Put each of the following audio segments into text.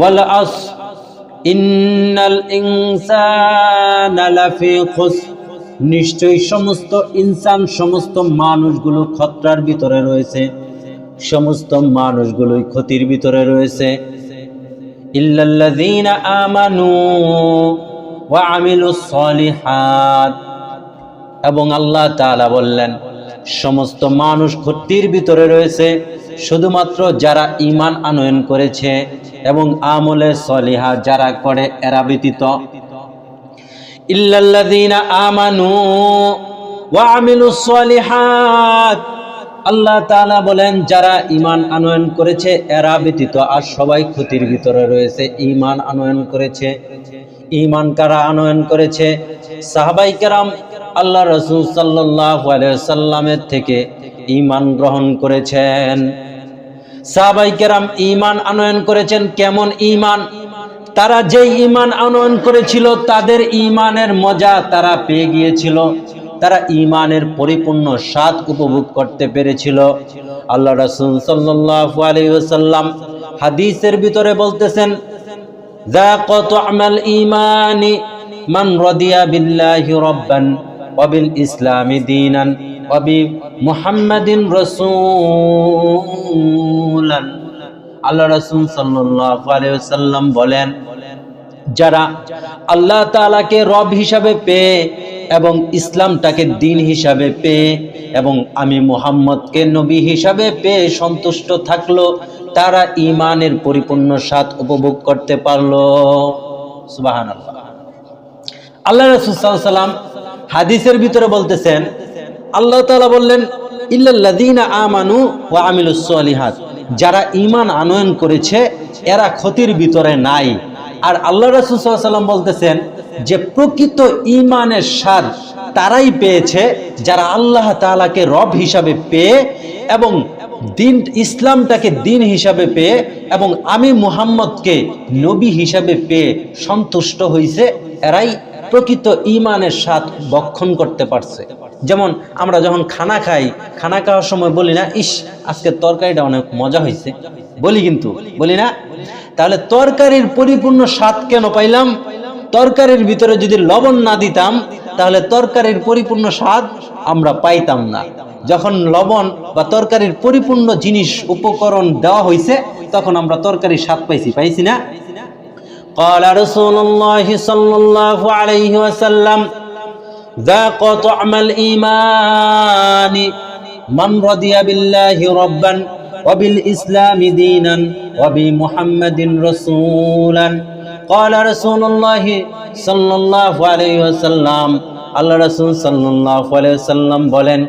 নিশ্চয় নিশ্চয়ই সমস্ত ইনসান, সমস্ত মানুষগুলো খতরার ভিতরে রয়েছে। সমস্ত মানুষগুলোই ক্ষতির ভিতরে রয়েছে। আমানু ওয়া এবং আল্লাহ তাআলা বললেন, সমস্ত মানুষ ক্ষতির ভিতরে রয়েছে, শুধুমাত্র যারা ইমান আনয়ন করেছে এবং আমলে সলিহা যারা করে, এরা ব্যতীত। ইল্লাল্লাযীনা আমানু ওয়া আমিলুস সলিহাত। আল্লাহ তাআলা বলেন, যারা ঈমান আনয়ন করেছে, এরা ব্যতীত। আর সবাই ক্ষতির ভিতরে রয়েছে, ঈমান আনয়ন করেছে। ঈমান কারা আনয়ন করেছে? সাহাবাই কেরাম আল্লাহ রসুল সাল্লাল্লাহু আলাইহি সাল্লামের থেকে ঈমান গ্রহণ করেছেন। সাহাবাই কেরাম ঈমান আনয়ন করেছেন। কেমন ইমান তারা যে ইমান আনয়ন করেছিল, তাদের ইমানের মজা তারা পেয়ে গিয়েছিল। তারা ঈমানের পরিপূর্ণ স্বাদ উপভোগ করতে পেরেছিল। আল্লাহ রাসূল সাল্লাল্লাহু আলাইহি ওয়াসাল্লাম হাদিসের ভিতরে বলতেছেন, যা কত আমাল ঈমানি, মান রদিয়া বিল্লাহি রাব্বান, ওয়া বিল ইসলামি দীনান। ওয়া বি মুহাম্মাদিন আল্লাহ রাসূল সাল্লাল্লাহু ওয়াসাল্লাম বলেন, যারা আল্লাহ তাআলাকে রব হিসাবে পেয়ে এবং ইসলামটাকে দিন হিসাবে পেয়ে এবং আমি মুহাম্মদকে নবী হিসাবে পেয়ে সন্তুষ্ট থাকল, তারা ঈমানের পরিপূর্ণ স্বাদ উপভোগ করতে পারল। সুবহানাল্লাহ। আল্লাহ রাসূল সাল্লাল্লাহু সাল্লাম হাদিসের ভিতরে বলতেছেন আল্লাহ তাআলা বললেন, ইল্লাল্লাযীনা আমানু ওয়া আমিলুস সলিহাত। যারা ঈমান আনয়ন করেছে, এরা ক্ষতির ভিতরে নাই। আর আল্লাহ রাসূল বলতেছেন যে, প্রকৃত ইমানের স্বাদ তারাই পেয়েছে যারা আল্লাহ তাআলাকে রব হিসাবে পেয়ে এবং দিন, ইসলামটাকে দিন হিসাবে পেয়ে এবং আমি মুহাম্মদকে নবী হিসাবে পেয়ে সন্তুষ্ট হয়েছে এরাই প্রকৃত ইমানের স্বাদ বক্ষণ করতে পারছে। যেমন আমরা যখন খানা খাই খানা খাওয়ার সময় বলি না ইস আজকে তরকারিটা অনেক মজা হয়েছে বলি কিন্তু বলি না তাহলে তরকারির পরিপূর্ণ স্বাদ কেন পাইলাম তরকারির ভিতরে যদি লবণ না দিতাম তাহলে তরকারির পরিপূর্ণ স্বাদ আমরা পাইতাম না যখন লবণ বা তরকারির পরিপূর্ণ জিনিস উপকরণ দেওয়া হয়েছে তখন আমরা তরকারির স্বাদ পাইছি পাইছি না قال رسول الله صلى الله عليه وسلم ذاق طعم الإيمان من رضي بالله ربا وبالإسلام دينا وبمحمد رسولا قال رسول الله صلى الله عليه وسلم আল্লাহ রসুল সাল্লাহ সাল্লাম বলেন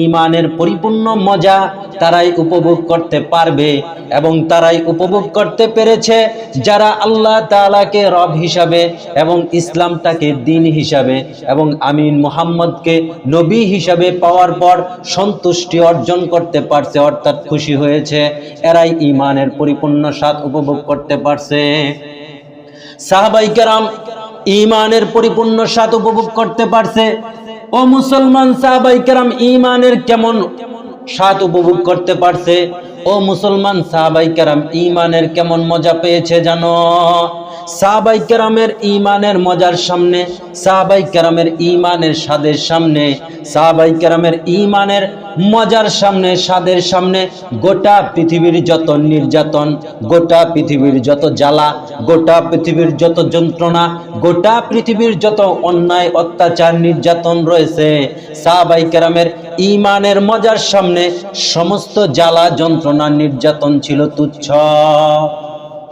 ইমানের পরিপূর্ণ মজা তারাই উপভোগ করতে পারবে এবং তারাই উপভোগ করতে পেরেছে যারা আল্লাহ তালাকে রব হিসাবে এবং ইসলামটাকে দিন হিসাবে এবং আমিন মোহাম্মদকে নবী হিসাবে পাওয়ার পর সন্তুষ্টি অর্জন করতে পারছে, অর্থাৎ খুশি হয়েছে। এরাই ইমানের পরিপূর্ণ স্বাদ উপভোগ করতে পারছে। সাহাবাই কেরাম ইমানের পরিপূর্ণ স্বাদ উপভোগ করতে পারছে। ও মুসলমান সাহাবাই কেরাম ইমানের কেমন স্বাদ উপভোগ করতে পারছে? ও মুসলমান সাহাবাই কেরাম ইমানের কেমন মজা পেয়েছে জানো? সাহাবাই কেরামের ইমানের মজার সামনে, সাহাবাই কেরামের ইমানের স্বাদের সামনে, সাহাবাই কেরামের ইমানের মজার সামনে, স্বাদের সামনে, গোটা পৃথিবীর যত নির্যাতন, গোটা পৃথিবীর যত জ্বালা, গোটা পৃথিবীর যত যন্ত্রণা, গোটা পৃথিবীর যত অন্যায়, অত্যাচার, নির্যাতন রয়েছে, সাহাবাই কেরামের ইমানের মজার সামনে সমস্ত জ্বালা, যন্ত্রণা, নির্যাতন ছিল তুচ্ছ।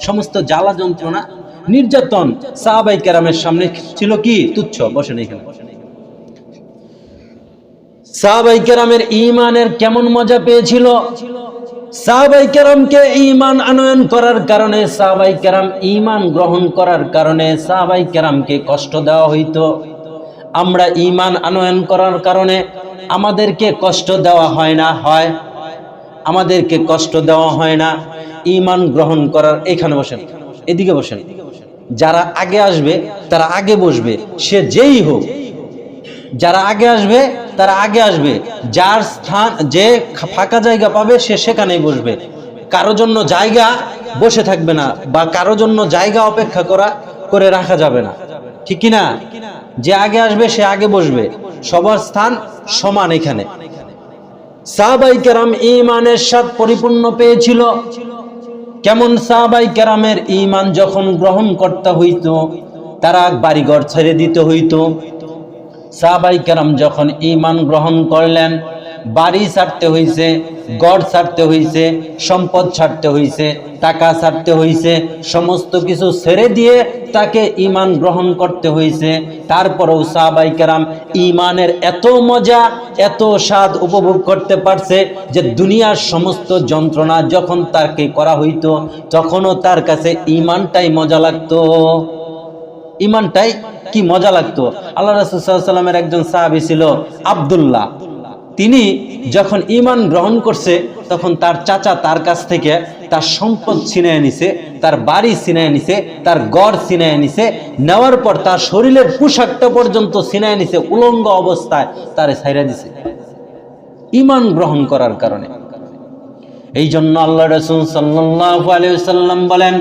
সমস্ত জ্বালা, যন্ত্রণা, নির্যাতন সাহাবাই কেরামের সামনে ছিল কি? তুচ্ছ। বসেন এখানে। সাহাবাই কেরামের ইমানের কেমন মজা পেয়েছিল? সাহাবাই কেরামকে ইমান আনয়ন করার কারণে, সাহাবাই কেরাম ইমান গ্রহণ করার কারণে সাহাবাই কেরামকে কষ্ট দেওয়া হইতো। আমরা ইমান আনয়ন করার কারণে আমাদেরকে কষ্ট দেওয়া হয় না, হয়। আমাদেরকে কষ্ট দেওয়া হয় না ইমান গ্রহণ করার। এখানে বসেন, এদিকে বসেন। যারা আগে আসবে, তারা আগে বসবে, সে যেই হোক। যারা আগে আসবে তারা আগে আসবে। যার স্থান, যে ফাঁকা জায়গা পাবে, সে সেখানেই বসবে। কারও জন্য জায়গা বসে থাকবে না বা কারও জন্য জায়গা অপেক্ষা করা, করে রাখা যাবে না। ঠিক কি না? যে আগে আসবে, সে আগে বসবে। সবার স্থান সমান এখানে। সাহাবাই কেরাম ইমানের সাথ পরিপূর্ণ পেয়েছিল। কেমন সাহাবাই কেরামের ইমান যখন গ্রহণ করতে হইত, তারা বাড়িঘর ছেড়ে দিতে হইত। সাহাবাই কেরাম যখন ইমান গ্রহণ করলেন, বাড়ি ছাড়তে হইছে গড় ছাড়তে হইছে, সম্পদ ছাড়তে হইছে, টাকা ছাড়তে হইছে, সমস্ত কিছু ছেড়ে দিয়ে তাকে ইমান গ্রহণ করতে হইছে। তারপরেও সাহাবাই কেরাম ইমানের এত মজা, এত স্বাদ উপভোগ করতে পারছে যে দুনিয়ার সমস্ত যন্ত্রণা যখন তাকে করা হইতো, তখনও তার কাছে ইমানটাই মজা লাগতো। ইমানটাই কি মজা লাগতো? আল্লাহ রাসুসাল্লামের একজন সাহাবি ছিল আবদুল্লাহ। তিনি যখন ইমান গ্রহণ করছে, তখন তার চাচা তার কাছ থেকে তার সম্পদ ছিনায় নিছে, তার বাড়ি ছিনায় নিছে, তার গড় ছিনায় নিছে, নেওয়ার পর তার শরীরের পোশাকটা পর্যন্ত ছিনায় নিছে, উলঙ্গ অবস্থায় তারে ছাইরা দিছে। ইমান গ্রহণ করার কারণে। এই জন্য আল্লাহ রসুল সাল্লাল্লাহু আলাইহি সাল্লাম বলেন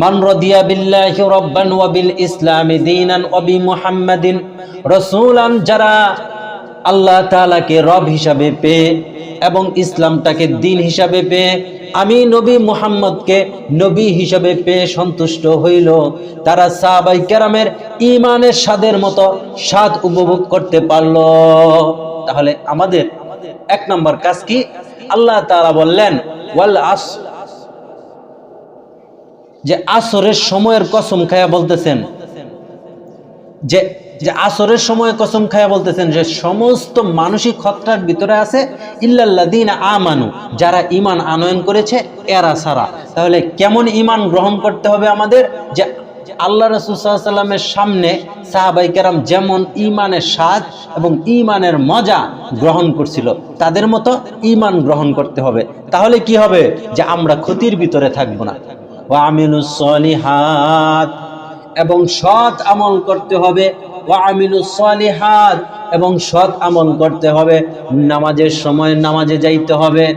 মান রাদিয়া বিল্লাহি রাব্বান ওয়া বিল ইসলামি দীনান ওয়া বি মুহাম্মাদিন, রাসূলান, যারা আল্লাহ তাআলাকে রব হিসাবে পেয়ে এবং ইসলামটাকে দিন হিসাবে পেয়ে, আমি নবী মুহাম্মদকে নবী হিসাবে পেয়ে সন্তুষ্ট হইল। তারা সাহাবাই কেরামের ইমানের স্বাদের মতো স্বাদ উপভোগ করতে পারল। তাহলে আমাদের এক নম্বর কাজ কি? আল্লাহ তাআলা বললেন, ওয়াল আস যে আসরের সময়ের কসম খায়া বলতেছেন। যে যে আসরের সময় কসম খায়া বলতেছেন যে সমস্ত মানসিক খতরার ভিতরে আছে ইল্লাল্লাদিন আমানু যারা ইমান আনয়ন করেছে, এরা সারা তাহলে কেমন ইমান গ্রহণ করতে হবে আমাদের? যে আল্লাহ রসুল্লাহামের সামনে সাহাবাই কেরাম যেমন ইমানের স্বাদ এবং ইমানের মজা গ্রহণ করছিল, তাদের মতো ইমান গ্রহণ করতে হবে। তাহলে কি হবে? যে আমরা ক্ষতির ভিতরে থাকব না। ওয়ামিনুসলিহাত এবং সৎ আমল করতে হবে। ওয়ামিনুসলিহাত এবং সৎ আমল করতে হবে। নামাজের সময় নামাজে যাইতে হবে।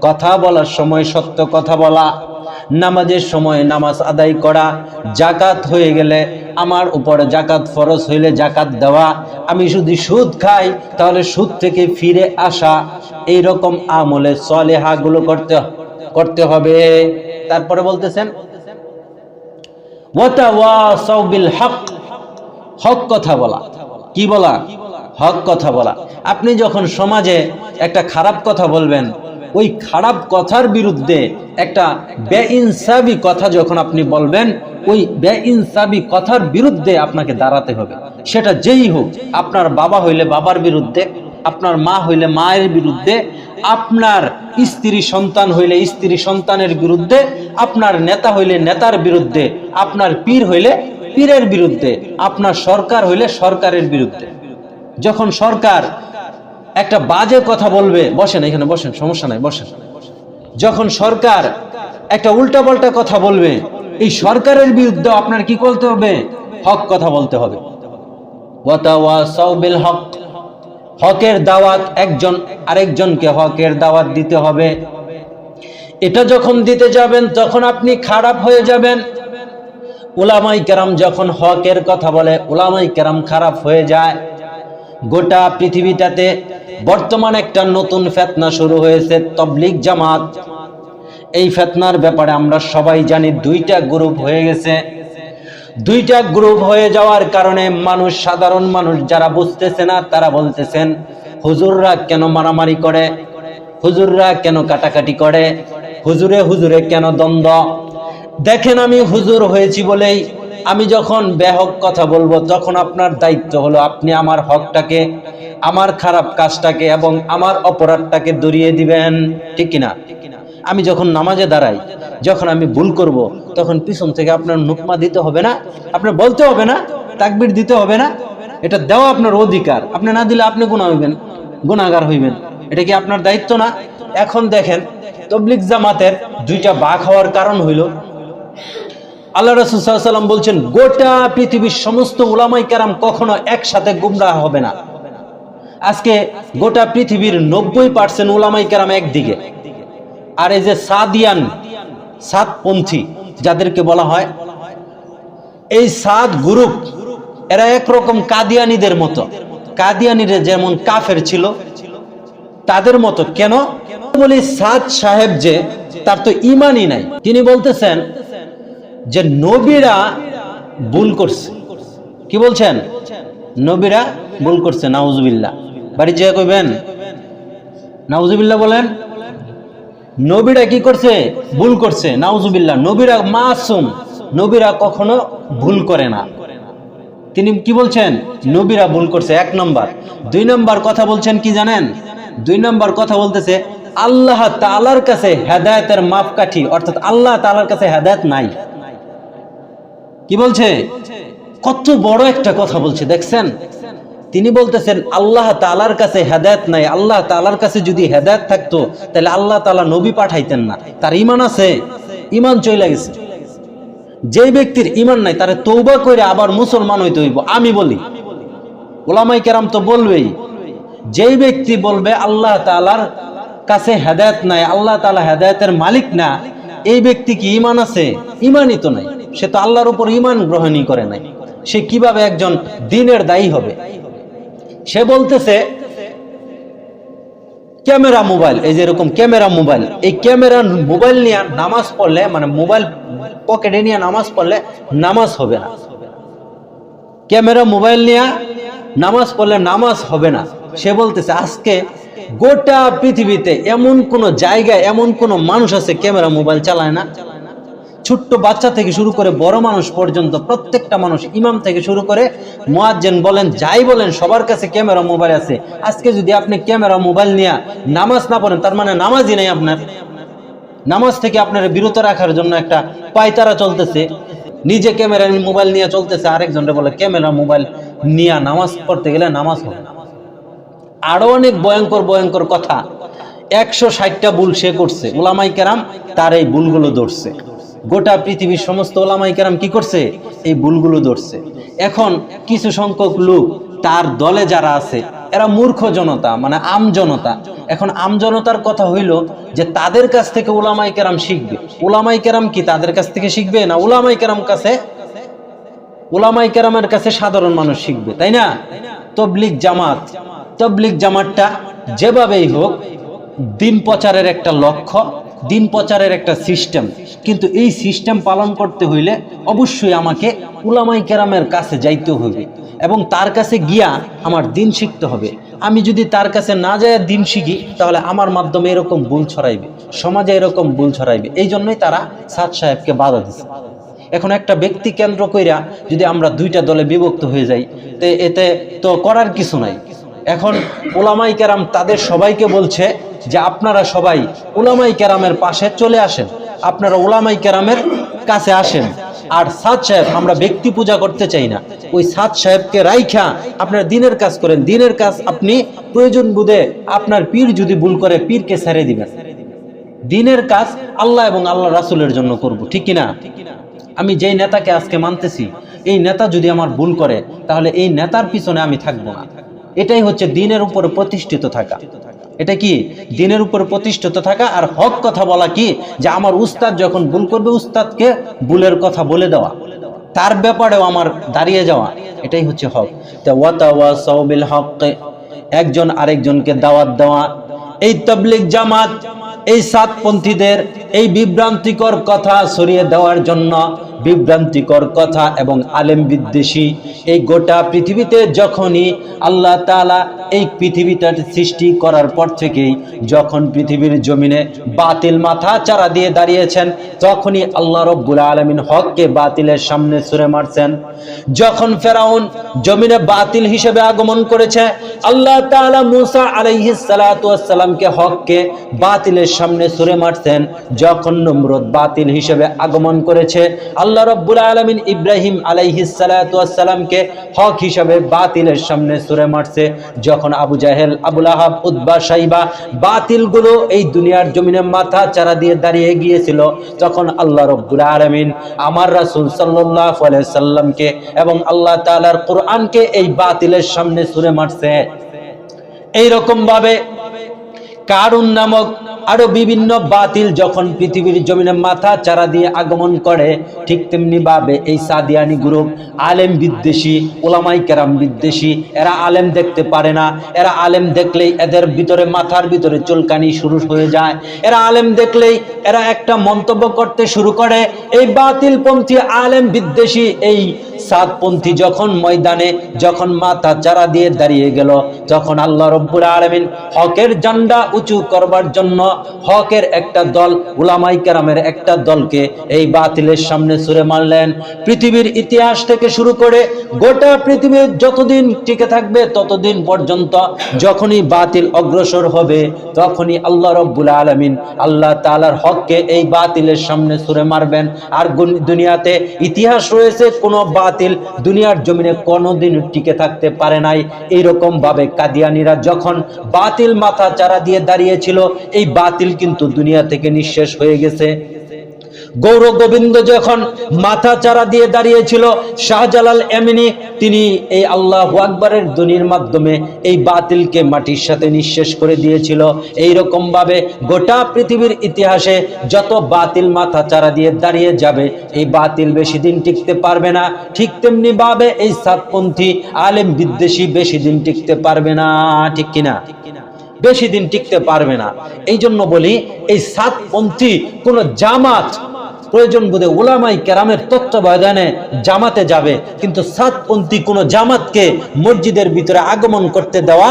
কথা বলার সময় সত্য কথা বলা। নামাজের সময় নামাজ আদায় করা। জাকাত হয়ে গেলে আমার উপরে জাকাত ফরজ হইলে জাকাত দেওয়া। আমি যদি সুদ খাই, তাহলে সুদ থেকে ফিরে আসা। এই রকম আমলে সলেহাগুলো করতে করতে হবে। তারপরে বলতেছেন হক কথা বলা। কি বলা? হক কথা বলা। আপনি যখন সমাজে একটা খারাপ কথা বলবেন, ওই খারাপ কথার বিরুদ্ধে একটা বেইনসাবি কথা যখন আপনি বলবেন, ওই বেইনসাবি কথার বিরুদ্ধে আপনাকে দাঁড়াতে হবে। সেটা যেই হোক, আপনার বাবা হইলে বাবার বিরুদ্ধে আপনার মা হইলে মায়ের বিরুদ্ধে, আপনার স্ত্রী সন্তান হইলে স্ত্রী সন্তানের বিরুদ্ধে, আপনার নেতা হইলে নেতার বিরুদ্ধে, আপনার পীর হইলে পীরের বিরুদ্ধে, আপনার সরকার হইলে সরকারের বিরুদ্ধে। যখন সরকার একটা বাজে কথা বলবে, বসেন এখানে বসেন, সমস্যা নাই, বসেন। যখন সরকার একটা উল্টাপাল্টা কথা বলবে, এই সরকারের বিরুদ্ধে আপনার কি করতে হবে? হক কথা বলতে হবে। হক। হকের দাওয়াত একজন আরেকজনকে হকের দাওয়াত দিতে হবে। এটা যখন দিতে যাবেন, তখন আপনি খারাপ হয়ে যাবেন। ওলামাই কেরাম যখন হকের কথা বলে ওলামাই কেরাম খারাপ হয়ে যায়। গোটা পৃথিবীটাতে বর্তমান একটা নতুন ফেতনা শুরু হয়েছে তবলিক জামাত। এই ফেতনার ব্যাপারে আমরা সবাই জানি দুইটা গ্রুপ হয়ে গেছে। দুইটা গ্রুপ হয়ে যাওয়ার কারণে মানুষ, সাধারণ মানুষ যারা বুঝতেছে না, তারা বলতেছেন, হুজুররা কেন মারামারি করে? হুজুররা কেন কাটাকাটি করে? হুজুরে হুজুরে কেন দ্বন্দ্ব? দেখেন, আমি হুজুর হয়েছি বলেই আমি যখন বেহক কথা বলব, তখন আপনার দায়িত্ব হলো আপনি আমার হকটাকে, আমার খারাপ কাজটাকে এবং আমার অপরাধটাকে দরিয়ে দিবেন, ঠিক কিনা? আমি যখন নামাজে দাঁড়াই যখন আমি ভুল করব, তখন পিছন থেকে আপনার নুকমা দিতে হবে না, আপনার বলতে হবে না, তাকবির দিতে হবে না, এটা দেওয়া আপনার অধিকার। আপনি না দিলে আপনি গুণা হইবেন গুণাগার হইবেন। এটা কি আপনার দায়িত্ব না? এখন দেখেন তবলিক জামাতের দুইটা বাঘ হওয়ার কারণ হইল, আল্লাহ রসুল্লাম বলছেন, গোটা পৃথিবীর সমস্ত উলামাই কারাম কখনো একসাথে গুমরাহ হবে না। আজকে গোটা পৃথিবীর নব্বই পার্সেন্ট উলামাই কারাম একদিকে। আর এই যে সাদিয়ান সাতপন্থী যাদেরকে বলা হয় এই সাত গ্রুপ, এরা একরকম কাদিয়ানিদের মতো। কাদিয়ানিরা যেমন কাফের ছিল, তাদের মতো। কেন? বলি সাদ সাহেব যে, তার তো ইমানই নাই। তিনি বলতেছেন যে নবীরা ভুল করছে। কি বলছেন? নবীরা ভুল করছে, নাউজুবিল্লাহ। বাড়ি যে কইবেন? নাউজুবিল্লাহ বলেন? নবীরা কি করছে? ভুল করছে। নাউজুবিল্লাহ, নবীরা মাসুম। নবীরা কখনো ভুল করে না। তিনি কি বলছেন? নবীরা ভুল করছে। এক নম্বর। দুই নম্বর কথা বলছেন কি জানেন? দুই নম্বর কথা বলতেছে, আল্লাহ তালার কাছে হেদায়তের মাপকাঠি, অর্থাৎ আল্লাহ তালার কাছে হেদায়ত নাই। কি বলছে? কত বড় একটা কথা বলছে, দেখছেন? তিনি বলতেছেন, আল্লাহ তালার কাছে হেদায়ত নাই, আল্লাহ তালার কাছে যদি হেদায়ত থাকতো, তাহলে আল্লাহ তালা নবী পাঠাইতেন না। তার ইমান আছে ইমান চলে গেছে। যে ব্যক্তির ইমান নাই, তারে তৌবা করে আবার মুসলমান হইতে হইব। আমি বলি, ওলামাই কেরাম তো বলবেই, যেই ব্যক্তি বলবে, আল্লাহ তালার কাছে হেদায়ত নাই, আল্লাহ তালা হেদায়তের মালিক না, এই ব্যক্তি কি ইমান আছে? ইমানই তো নাই। সে তো আল্লাহর উপর ইমান গ্রহণই করে নাই। সে কীভাবে একজন দিনের দায়ী হবে? সে বলতেছে, ক্যামেরা মোবাইল। এই যে এরকম ক্যামেরা মোবাইল। এই ক্যামেরা মোবাইল নিয়ে নামাজ পড়লে মানে মোবাইল পকেটে নিয়ে নামাজ পড়লে নামাজ হবে না। ক্যামেরা মোবাইল নিয়ে নামাজ পড়লে নামাজ হবে না। সে বলতেছে, আজকে গোটা পৃথিবীতে এমন কোন জায়গায়, এমন কোন মানুষ আছে, ক্যামেরা মোবাইল চালায় না? ছোট্ট বাচ্চা থেকে শুরু করে বড় মানুষ পর্যন্ত প্রত্যেকটা মানুষ ইমাম থেকে শুরু করে মোয়াজ্জেন বলেন, যাই বলেন, সবার কাছে ক্যামেরা মোবাইল আছে। আজকে যদি আপনি ক্যামেরা মোবাইল নিয়ে নামাজ না পড়েন, তার মানে নামাজই নেই আপনার। নামাজ থেকে আপনার বিরত রাখার জন্য একটা পায়তারা চলতেছে। নিজে ক্যামেরা মোবাইল নিয়ে চলতেছে আরেকজনটা বলে, ক্যামেরা, মোবাইল নিয়ে নামাজ পড়তে গেলে নামাজ হবে আরও অনেক ভয়ঙ্কর ভয়ঙ্কর কথা। একশো ষাটটা ভুল সে করছে। ওলামাই কেরাম তার এই ভুলগুলো ধরছে। গোটা পৃথিবীর সমস্ত ওলামাই কেরাম কি করছে? এই ভুলগুলো ধরছে। এখন কিছু সংখ্যক লোক, তার দলে যারা আছে, এরা মূর্খ জনতা মানে আম জনতা। এখন আম জনতার কথা হইল যে তাদের কাছ থেকে ওলামাই কেরাম শিখবে। ওলামাই কেরাম কি তাদের কাছ থেকে শিখবে না ওলামাই কেরাম কাছে? ওলামাই কেরামের কাছে সাধারণ মানুষ শিখবে, তাই না? তবলিক জামাত তবলিক জামাতটা যেভাবেই হোক, দিন প্রচারের একটা লক্ষ্য দিন প্রচারের একটা সিস্টেম। কিন্তু এই সিস্টেম পালন করতে হইলে অবশ্যই আমাকে উলামাই কেরামের কাছে যাইতে হবে এবং তার কাছে গিয়া আমার দিন শিখতে হবে। আমি যদি তার কাছে না যায় দিন শিখি, তাহলে আমার মাধ্যমে এরকম ভুল ছড়াইবে, সমাজে এরকম ভুল ছড়াইবে। এই জন্যই তারা সাদ সাহেবকে বাধা দিচ্ছে এখন একটা ব্যক্তি কেন্দ্র কইরা যদি আমরা দুইটা দলে বিভক্ত হয়ে যাই, তে এতে তো করার কিছু নাই। এখন ওলামাই কেরাম তাদের সবাইকে বলছে যে আপনারা সবাই ওলামাই কেরামের পাশে চলে আসেন, আপনারা ওলামাই কেরামের কাছে আসেন। আর সাদ সাহেব, আমরা ব্যক্তি পূজা করতে চাই না। ওই সাদ সাহেবকে রাইখা আপনারা দিনের কাজ করেন। দিনের কাজ আপনি প্রয়োজন বুধে আপনার পীর যদি ভুল করে, পীরকে ছেড়ে দিবেন। দিনের কাজ আল্লাহ এবং আল্লাহ রাসুলের জন্য করব, ঠিক কিনা? আমি যেই নেতাকে আজকে মানতেছি, এই নেতা যদি আমার ভুল করে, তাহলে এই নেতার পিছনে আমি থাকব না। এটাই হচ্ছে দিনের উপরে প্রতিষ্ঠিত থাকা। এটা কি? দিনের উপর প্রতিষ্ঠিত থাকা আর হক কথা বলা কি? যে আমার উস্তাদ যখন ভুল করবে, উস্তাদকে ভুলের কথা বলে দেওয়া। তার ব্যাপারেও আমার দাঁড়িয়ে যাওয়া। এটাই হচ্ছে হক। তা ওয়াতাওয়াসাউ বিল হক। একজন আরেকজনকে দাওয়াত দেওয়া। এই তবলিক জামাত, এই সাতপন্থীদের এই বিভ্রান্তিকর কথা সরিয়ে দেওয়ার জন্য বিভ্রান্তিকর কথা এবং আলেম বিদ্বেষী এই গোটা পৃথিবীতে যখনই আল্লাহ তাআলা এই পৃথিবীটা সৃষ্টি করার পর থেকেই যখন পৃথিবীর জমিনে বাতিল মাথা চারা দিয়ে দাঁড়িয়েছেন, তখনই আল্লাহ রব্বুল আলমিন হককে বাতিলের সামনে ছুড়ে মারছেন। যখন ফেরাউন জমিনে বাতিল হিসেবে আগমন করেছে, আল্লাহ তাআলা মুসা আলাইহিস সালাতু সালামকে হককে বাতিলের সামনে ছুড়ে মারছেন। যখন নমরুদ বাতিল হিসেবে আগমন করেছে, আল্লাহ রব্বুল আলমিন ইব্রাহিম আলাইহিস সালাতু হক হিসেবে বাতিলের সামনে ছুড়ে মারছে। যখন আবু জাহেল আবুল আহাব উদ্বা সাইবা বাতিলগুলো এই দুনিয়ার জমিনে মাথা চারা দিয়ে দাঁড়িয়ে গিয়েছিল, তখন আল্লাহ রব্বুল আলমিন আমার রাসুল সাল্লাহ সাল্লামকে এবং আল্লাহ তালার কোরআনকে এই বাতিলের সামনে ছুড়ে মারছে। এইরকম ভাবে কারুন নামক আরও বিভিন্ন বাতিল যখন পৃথিবীর জমিনে মাথা চারা দিয়ে আগমন করে, ঠিক তেমনি ভাবে এই সাদিয়ানি গ্রুপ আলেম বিদ্বেষী, ওলামাই কেরাম বিদ্বেষী, এরা আলেম দেখতে পারে না। এরা আলেম দেখলেই এদের ভিতরে মাথার ভিতরে চুলকানি শুরু হয়ে যায়। এরা আলেম দেখলেই এরা একটা মন্তব্য করতে শুরু করে, এই বাতিলপন্থী আলেম বিদ্বেষী, এই সাতপন্থী যখন ময়দানে, যখন মাথা চারা দিয়ে দাঁড়িয়ে গেল, তখন আল্লাহ রব্বুল আলমিন হকের জান্ডা উঁচু করবার জন্য হকের একটা দল, উলামাই কেরামের একটা দলকে এই বাতিলের সামনে সুরে মারলেন। পৃথিবীর ইতিহাস থেকে শুরু করে গোটা পৃথিবীর যতদিন টিকে থাকবে ততদিন পর্যন্ত যখনই বাতিল অগ্রসর হবে, তখনই আল্লাহ রব্বুল আলমিন আল্লাহ তালার হককে এই বাতিলের সামনে সুরে মারবেন। আর দুনিয়াতে ইতিহাস রয়েছে, কোনো বাতিল দুনিয়ার জমিনে কোনোদিন টিকে থাকতে পারে নাই। এইরকম ভাবে কাদিয়ানিরা যখন বাতিল মাথা চারা দিয়ে দাঁড়িয়েছিল, এই বাতিল কিন্তু দুনিয়া থেকে নিঃশেষ হয়ে গেছে। গৌর গোবিন্দ যখন মাথা চারা দিয়ে দাঁড়িয়েছিল, শাহজালাল এমিনি, তিনি এই আল্লাহ আকবরের ধ্বনির মাধ্যমে এই বাতিলকে মাটির সাথে নিঃশেষ করে দিয়েছিল। এই ভাবে গোটা পৃথিবীর ইতিহাসে যত বাতিল মাথা চারা দিয়ে দাঁড়িয়ে যাবে, এই বাতিল বেশি দিন টিকতে পারবে না। ঠিক তেমনি ভাবে এই সাতপন্থী আলেম বিদ্বেষী বেশি দিন টিকতে পারবে না, ঠিক কিনা? বেশি দিন টিকতে পারবে না। এই জন্য বলি, এই সাতপন্থী কোন জামাত, প্রয়োজন বোধে ওলামাই কেরামের তত্ত্বাবধানে জামাতে যাবে, কিন্তু সাতপন্থী কোন জামাতকে মসজিদের ভিতরে আগমন করতে দেওয়া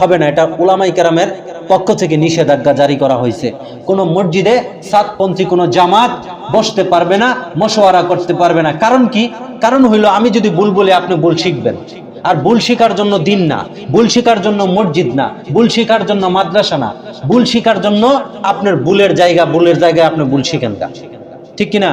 হবে না। এটা ওলামাই কেরামের পক্ষ থেকে নিষেধাজ্ঞা জারি করা হয়েছে। কোন মসজিদে সাতপন্থী কোন জামাত বসতে পারবে না, মশওয়ারা করতে পারবে না। কারণ কি? কারণ হইল, আমি যদি ভুল বলি, আপনি ভুল শিখবেন। আর ভুল শিকার জন্য দিন না, ভুল শিকার জন্য মসজিদ না, ভুল শিকার জন্য মাদ্রাসা না, ভুল শিকার জন্য আপনার ভুলের জায়গা, ভুলের জায়গায় আপনি ভুল শিখেন ঠিক কিনা?